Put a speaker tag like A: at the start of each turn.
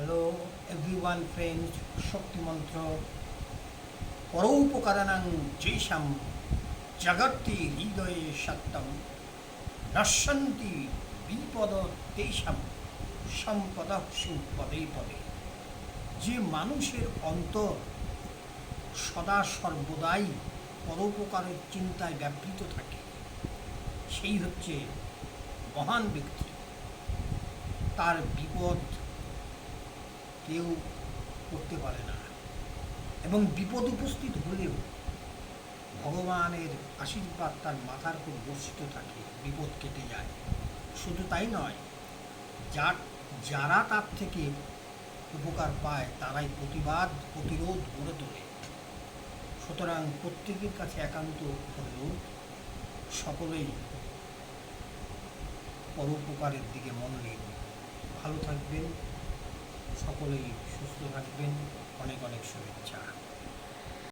A: Hello everyone friend শক্তিমন্ত্র পরোপকারানাং যেষাম জগত্তি হৃদয়ে সত্যম নশ্যন্তি বিপদ তেষাম সম্পদ পদে পদে যে মানুষের অন্তর সদা সর্বদাই পরোপকারের চিন্তায় ব্যাপৃত থাকে সেই হচ্ছে মহান ব্যক্তি তার বিপদ কেউ করতে পারে না। এবং বিপদ উপস্থিত হলেও ভগবানের আশীর্বাদ তার মাথার উপর বর্ষিত থাকে, বিপদ কেটে যায়। শুধু তাই নয়, যার, যারা তার থেকে উপকার পায়, তারাই প্রতিবাদ, প্রতিরোধ গড়ে তোলে। সুতরাং প্রত্যেকের কাছে একান্ত অনুরোধ, সকলেই পরোপকারের দিকে মন দিন ভালো থাকবেন। সকলেই সুস্থ থাকবেন। অনেক অনেক শুভেচ্ছা।